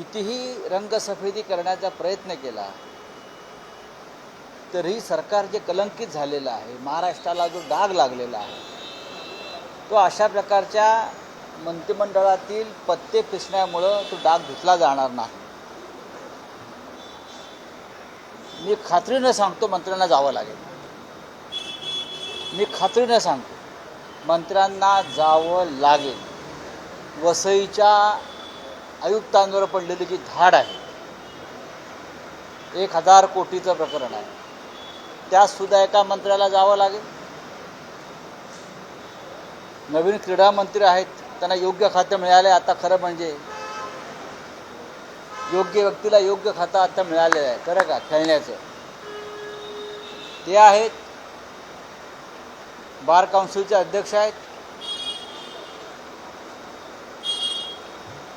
कितीही रंगसफेदी करण्याचा प्रयत्न केला तरीही सरकार जे कलंकित झालेलं आहे महाराष्ट्राला जो डाग लागलेला आहे तो अशा प्रकारच्या मंत्रिमंडळातील पत्ते पिसण्यामुळं तो डाग धुतला जाणार नाही. मी खात्रीनं सांगतो मंत्र्यांना जावं लागेल. मी खात्रीनं सांगतो मंत्र्यांना जावं लागेल. वसईच्या आयुक्तांवर पडलेली जी धाड आहे. एक हजार कोटीचं प्रकरण आहे. त्यातसुद्धा एका मंत्र्याला जावं लागेल. नवीन क्रीडा मंत्री आहेत त्यांना योग्य खातं मिळाले आता खरं म्हणजे. योग्य व्यक्तीला योग्य खातं आता मिळालेलं आहे खरं का? खेळण्याचं. ते आहेत. बार काउन्सिलचे अध्यक्ष आहेत.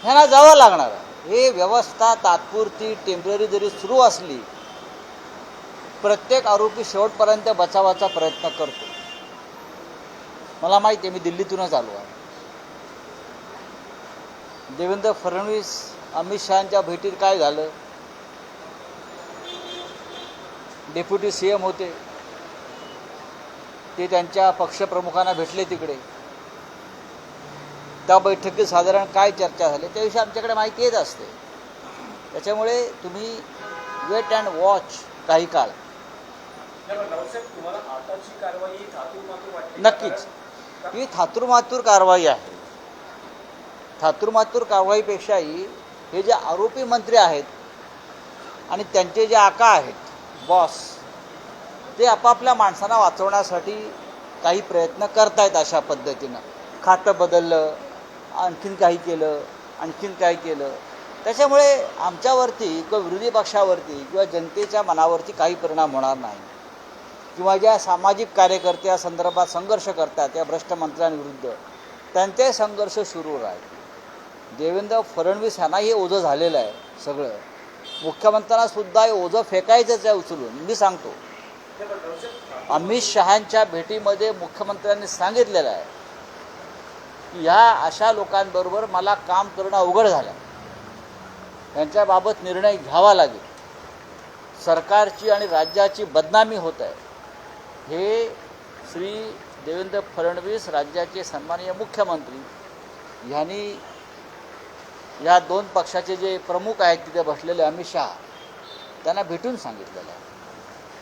ह्यांना जावं लागणार. हे व्यवस्था तात्पुरती टेंपररी जरी सुरू असली प्रत्येक आरोपी शेवटपर्यंत बचावाचा प्रयत्न करतो. मला माहिती आहे मी दिल्लीतूनच आलो आहे. देवेंद्र फडणवीस अमित शहाच्या भेटीत काय झालं? डेप्युटी सी एम होते. ते त्यांच्या पक्षप्रमुखांना भेटले तिकडे. त्या बैठकीत साधारण काय चर्चा झाली त्याविषयी आमच्याकडे माहिती येत असते. त्याच्यामुळे तुम्ही वेट अँड वॉच काही काळ? नक्कीच. ही थातुरमातूर कारवाई आहे. थातुरमातूर कारवाईपेक्षाही हे जे आरोपी मंत्री आहेत आणि त्यांचे जे आका आहेत बॉस ते आपापल्या माणसांना वाचवण्यासाठी काही प्रयत्न करतायत अशा पद्धतीनं. खातं बदललं आणखीन काही केलं आणखीन काय केलं. त्याच्यामुळे आमच्यावरती किंवा विरोधी पक्षावरती किंवा जनतेच्या मनावरती काही परिणाम होणार नाही. किंवा ज्या सामाजिक कार्यकर्त्या संदर्भात संघर्ष करतात या भ्रष्ट मंत्र्यांविरुद्ध त्यांचे संघर्ष सुरू राहील. देवेंद्र फडणवीस यांना हे ओझं झालेलं आहे सगळं. मुख्यमंत्र्यांनासुद्धा हे ओझं फेकायचंच आहे उचलून मी सांगतो. अमित शहांच्या भेटीमध्ये मुख्यमंत्र्यांनी सांगितलेलं आहे की ह्या अशा लोकांबरोबर मला काम करणं अवघड झालं. त्यांच्याबाबत निर्णय घ्यावा लागेल. सरकारची आणि राज्याची बदनामी होत आहे. हे श्री देवेंद्र फडणवीस राज्याचे सन्माननीय मुख्यमंत्री ह्यांनी या दोन पक्षाचे जे प्रमुख आहेत तिथे बसलेले अमित शहा त्यांना भेटून सांगितलेलं आहे.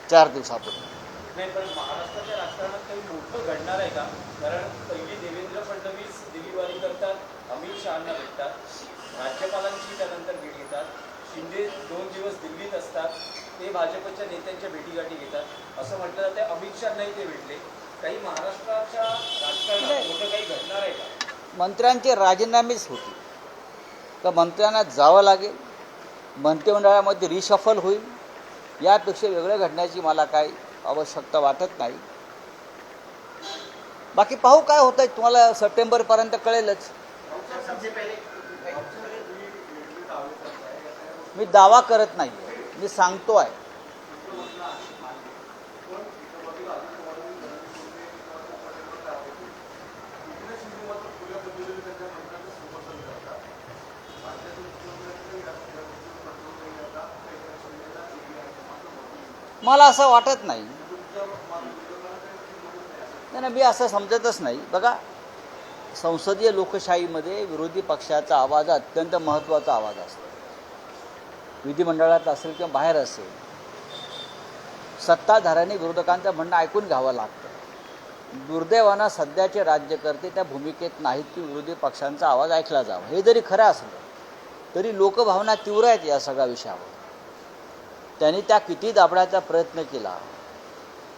चार दिवसापूर्वी. नाही पण महाराष्ट्राच्या राजकारणात काही मोठं घडणार आहे का? कारण पहिली देवेंद्र फडणवीस दिल्लीवारी करतात अमित शहाना भेटतात राज्यपालांची त्यानंतर भेट घेतात शिंदे दोन दिवस दिल्लीत असतात ते भाजपच्या नेत्यांच्या भेटीगाठी घेतात. असं म्हटलं जाते अमित शहानाही ते भेटले. काही महाराष्ट्राच्या राजकारणात मोठं काही घडणार आहे का? मंत्र्यांचे राजीनामेच होते तर मंत्र्यांना जावं लागेल. मंत्रिमंडळामध्ये रिशफल होईल. यापेक्षा वेगळं घडण्याची मला काही आवश्यकता वाटत नाही. बाकी पाहू काय होत आहे तुम्हाला सप्टेंबरपर्यंत कळेलच. मी दावा करत नाही मी सांगतो आहे मला असं वाटत नाही. नाही मी असं समजतच नाही. बघा संसदीय लोकशाहीमध्ये विरोधी पक्षाचा आवाज अत्यंत महत्त्वाचा आवाज असतो. विधिमंडळात असेल किंवा बाहेर असेल सत्ताधाऱ्यांनी विरोधकांचं म्हणणं ऐकून घ्यावं लागतं. दुर्दैवानं सध्याचे राज्यकर्ते त्या भूमिकेत नाहीत की विरोधी पक्षांचा आवाज ऐकला जावा. हे जरी खरं असलं तरी लोकभावना तीव्र आहेत या सगळ्या विषयावर. त्यांनी त्या किती दाबण्याचा प्रयत्न केला.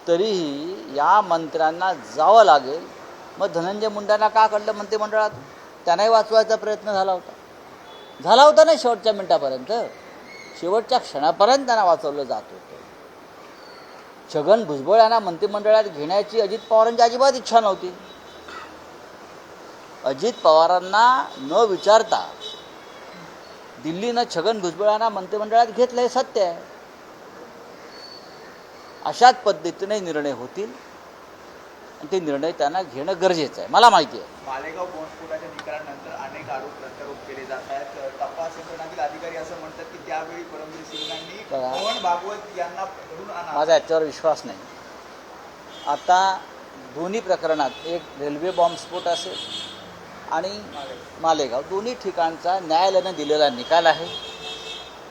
तरीही या मंत्र्यांना जावं लागेल. मग धनंजय मुंडांना का कळलं मंत्रिमंडळात? त्यांनाही वाचवायचा प्रयत्न झाला होता. झाला होता ना शेवटच्या मिनिटापर्यंत? शेवटच्या क्षणापर्यंत त्यांना वाचवलं जात होतं. छगन भुजबळ यांना मंत्रिमंडळात घेण्याची अजित पवारांची अजिबात इच्छा नव्हती. अजित पवारांना न विचारता दिल्लीनं छगन भुजबळांना मंत्रिमंडळात घेतलं हे सत्य आहे. अशाच पद्धतीने निर्णय होतील. आणि ते निर्णय त्यांना घेणं गरजेचं आहे. मला माहिती आहे. मालेगाव बॉम्बस्फोटाच्या निकालानंतर अनेक आरोप प्रत्यारोप केले जात आहेत. तपास यंत्रणातील अधिकारी यावेळी परमवीर सिंगांनी बघा. मोहन भागवत यांना घडून आणा. माझा याच्यावर विश्वास नाही. आता दोन्ही प्रकरणात एक रेल्वे बॉम्बस्फोट असेल आणि मालेगाव. दोन्ही ठिकाणचा न्यायालयानं दिलेला निकाल आहे.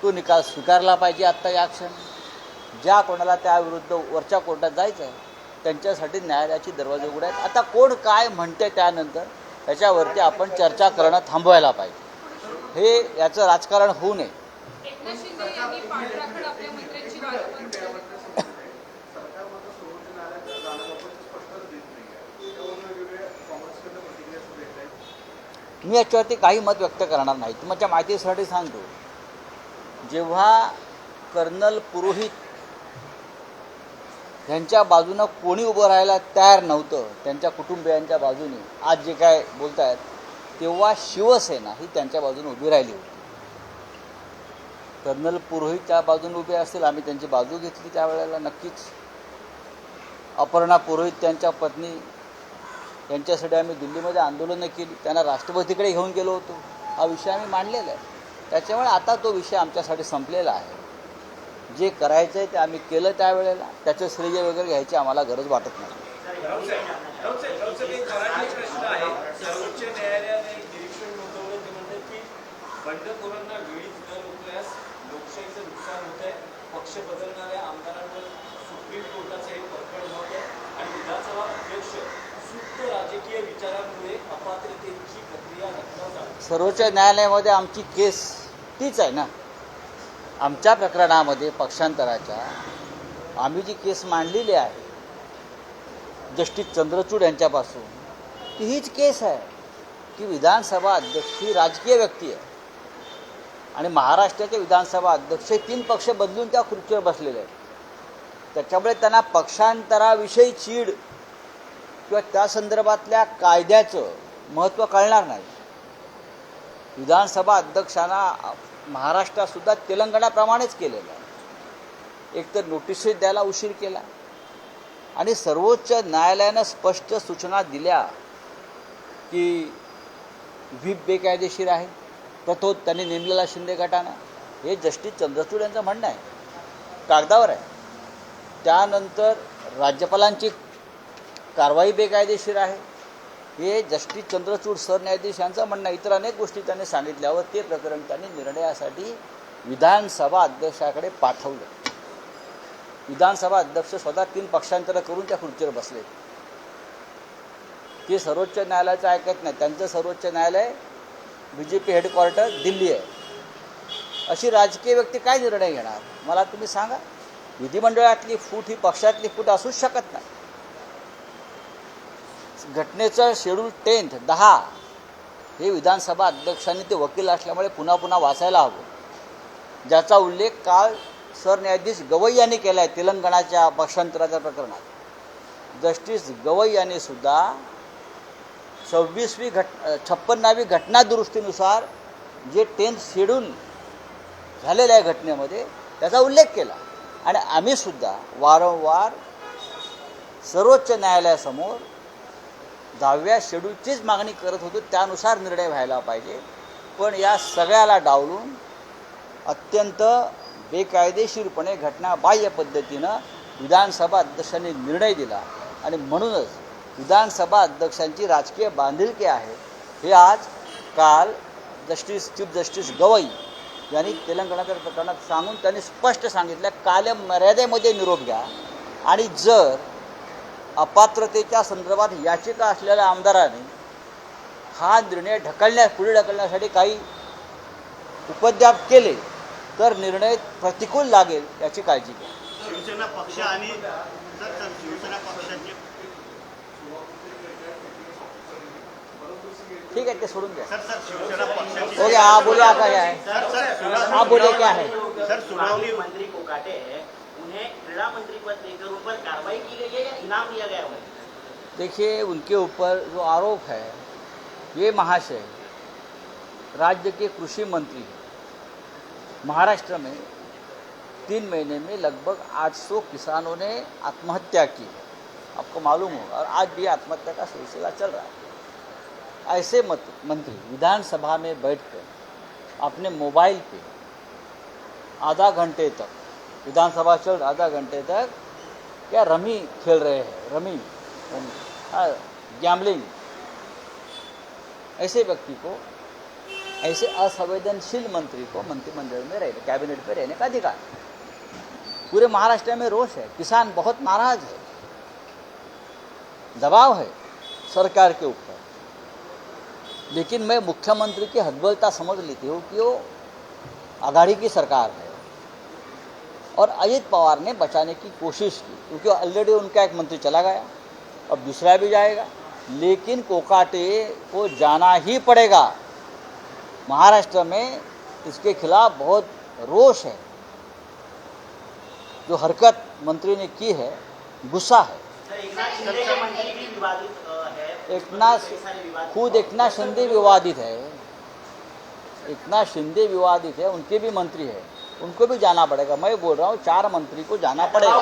तो निकाल स्वीकारला पाहिजे आत्ता या क्षणी. ज्या कोणाला त्याविरुद्ध वरच्या कोर्टात जायचं आहे त्यांच्यासाठी न्यायालयाची दरवाजे उघडे आहेत. आता कोण काय म्हणते त्यानंतर त्याच्यावरती आपण चर्चा करणं थांबवायला पाहिजे. हे याचं राजकारण होऊ नये. मी याच्यावरती काही मत व्यक्त करणार नाही. तुमच्या माहितीसाठी सांगतो. जेव्हा कर्नल पुरोहित ह्यांच्या बाजूनं कोणी उभं राहायला तयार नव्हतं त्यांच्या कुटुंबियांच्या बाजूने. आज जे काय बोलत आहेत तेव्हा शिवसेना ही त्यांच्या बाजूने उभी राहिली होती. कर्नल पुरोहितच्या बाजूने उभे असतील आम्ही त्यांची बाजू घेतली त्यावेळेला नक्कीच. अपर्णा पुरोहित त्यांच्या पत्नी यांच्यासाठी आम्ही दिल्लीमध्ये आंदोलनं केली. त्यांना राष्ट्रपतीकडे घेऊन गेलो होतो. हा विषय आम्ही मांडलेला आहे. त्याच्यामुळे आता तो विषय आमच्यासाठी संपलेला आहे. जे करायचं आहे ते आम्ही केलं त्यावेळेला. त्याचं श्रेय वगैरे घ्यायची आम्हाला गरज वाटत नाही. सर्वोच्च न्यायालयामध्ये आमची केस तीच आहे ना. आमच्या प्रकरणामध्ये पक्षांतराच्या आम्ही जी केस मांडलेली आहे जस्टिस चंद्रचूड यांच्यापासून ती हीच केस आहे की विधानसभा अध्यक्ष ही राजकीय व्यक्ती आहे. आणि महाराष्ट्राचे विधानसभा अध्यक्ष हे तीन पक्ष बदलून त्या खुर्चीवर बसलेले आहेत. त्याच्यामुळे त्यांना पक्षांतराविषयी चीड किंवा त्या संदर्भातल्या कायद्याचं महत्त्व कळणार नाही. विधानसभा अध्यक्षांना महाराष्ट्रासुद्धा तेलंगणाप्रमाणेच केलेलं आहे. एकतर नोटिसेस द्यायला उशीर केला. आणि सर्वोच्च न्यायालयानं स्पष्ट सूचना दिल्या की व्हीप बेकायदेशीर आहे. प्रथोत त्यांनी नेमलेला शिंदे गटानं. हे जस्टिस चंद्रचूड यांचं म्हणणं आहे. कागदावर आहे. त्यानंतर राज्यपालांची कारवाई बेकायदेशीर आहे. हे जस्टिस चंद्रचूड सरन्यायाधीश यांचं म्हणणं इतर अनेक गोष्टी त्यांनी सांगितल्यावर ते प्रकरण त्यांनी निर्णयासाठी विधानसभा अध्यक्षाकडे पाठवलं. विधानसभा अध्यक्ष स्वतः तीन पक्षांतर करून त्या खुर्चीवर बसले. ते सर्वोच्च न्यायालयाचं ऐकत नाही. त्यांचं सर्वोच्च न्यायालय B J P headquarter Delhi आहे. अशी राजकीय व्यक्ती काय निर्णय घेणार? मला तुम्ही सांगा. विधिमंडळातली फूट ही पक्षातली फूट असूच शकत नाही. घटनेचं शेड्यूल टेन्थ दहा. हे विधानसभा अध्यक्षांनी ते वकील असल्यामुळे पुन्हा पुन्हा वाचायला हवं. ज्याचा उल्लेख काल सरन्यायाधीश गवई यांनी केला आहे तेलंगणाच्या पक्षांतराच्या प्रकरणात. जस्टिस गवई यांनी सुद्धा सव्वीसवी घट छप्पन्नावी घटनादुरुस्तीनुसार जे टेन्थ शेड्यूल झालेलं आहे घटनेमध्ये त्याचा उल्लेख केला. आणि आम्हीसुद्धा वारंवार सर्वोच्च न्यायालयासमोर दहाव्या शेड्यूलचीच मागणी करत होतो त्यानुसार निर्णय व्हायला पाहिजे. पण या सगळ्याला डावलून अत्यंत बेकायदेशीरपणे घटनाबाह्य पद्धतीनं विधानसभा अध्यक्षांनी निर्णय दिला. आणि म्हणूनच विधानसभा अध्यक्षांची राजकीय बांधिलकी आहे. हे आज काल जस्टिस चीफ जस्टिस गवई यांनी तेलंगणाच्या प्रकरणात सांगून त्यांनी स्पष्ट सांगितलं काल मर्यादेमध्ये निरोप घ्या. आणि जर अपात्रतेच्या संदर्भात याचिका असलेल्या आमदारांनी हा निर्णय ढकलण्या पुढे ढकलण्यासाठी काही उपद्याप केले तर निर्णय प्रतिकूल लागेल याची काळजी घ्या. शिवसेना पक्ष आणि शिवसेना पक्षाचे ठीक है ते सोडून द्या. सर सर शिवसेना पक्षाची हो गया आप बोलिए आपका क्या है सर सर सुनावणी- आप बोलिए क्या है सर सुनावणी माजी मंत्री कोकाटे हैं उन्हें क्रीड़ा मंत्री पद देकर कार्रवाई की गई है या इनाम दिया गया देखिए, उनके ऊपर जो आरोप है, ये महाशय, राज्य के कृषि मंत्री हैं। महाराष्ट्र में तीन महीने में लगभग 800 किसानों ने आत्महत्या की है। आपको मालूम होगा, और आज भी आत्महत्या का सिलसिला चल रहा है। ऐसे मत, मंत्री विधानसभा में बैठकर अपने मोबाइल पे आधा घंटे तक विधानसभा चल आधा घंटे तक। क्या रमी खेल रहे हैं? Rummy gambling. ऐसे व्यक्ति को, ऐसे असंवेदनशील मंत्री को मंत्रिमंडल में रहने, कैबिनेट में रहने का अधिकार। पूरे महाराष्ट्र में रोष है। किसान बहुत नाराज़ है। दबाव है सरकार के ऊपर। लेकिन मैं मुख्यमंत्री की हदबलता समझ लेती हूँ कि वो आघाड़ी की सरकार है। और अजित पवार ने बचाने की कोशिश की, क्योंकि ऑलरेडी उनका एक मंत्री चला गया, अब दूसरा भी जाएगा। लेकिन कोकाटे को जाना ही पड़ेगा। महाराष्ट्र में इसके खिलाफ बहुत रोष है। जो हरकत मंत्री ने की है, गुस्सा है। कई खुद एकनाथ शिंदे विवादित है। एकनाथ शिंदे विवादित है, उनके भी मंत्री है। उनको भी जाना पड़ेगा। मैं बोल रहा हूँ, चार मंत्री को जाना पड़ेगा।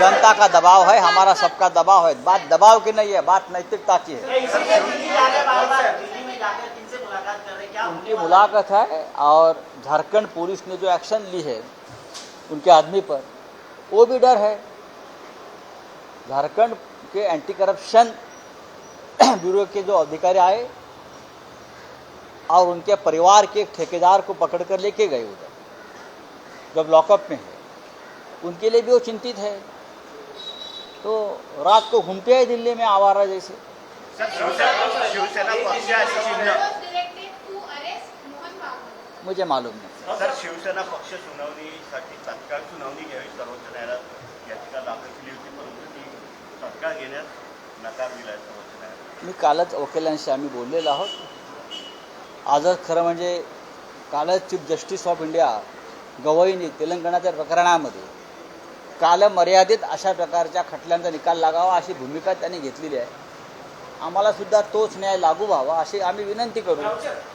जनता का दबाव है, हमारा सबका दबाव है। बात दबाव की नहीं है, बात नैतिकता की है। कर उनकी मुलाकात है और झारखंड पुलिस ने जो एक्शन ली है उनके आदमी पर, वो भी डर है। झारखंड के एंटी करप्शन ब्यूरो के जो अधिकारी आए और उनके परिवार के ठेकेदार को पकड़कर लेके गए उधर। जब लॉकअप में है उनके लिए भी वो चिंतित है। तो रात को घूमते हैं दिल्ली में आवारा जैसे. मुझे मालूम नहीं। सर शिवसेना पक्ष सुनावणीसाठी तात्काळ सुनावणी घ्यावी सर्वोच्च न्यायालयात याचिका दाखल केली होती परंतु ती तात्काळ घेण्यास नकार दिलाय सर्वोच्च न्यायालयात मी कालच वकिलांशी आम्ही बोललेलो आहोत. आजच खरं म्हणजे कालच चीफ जस्टिस ऑफ इंडिया गवईने तेलंगणाच्या प्रकरणामध्ये कालमर्यादित अशा प्रकारच्या खटल्यांचा निकाल लागावा अशी भूमिका त्यांनी घेतलेली आहे. आम्हाला सुद्धा तोच न्याय लागू व्हावा अशी आम्ही विनंती करू.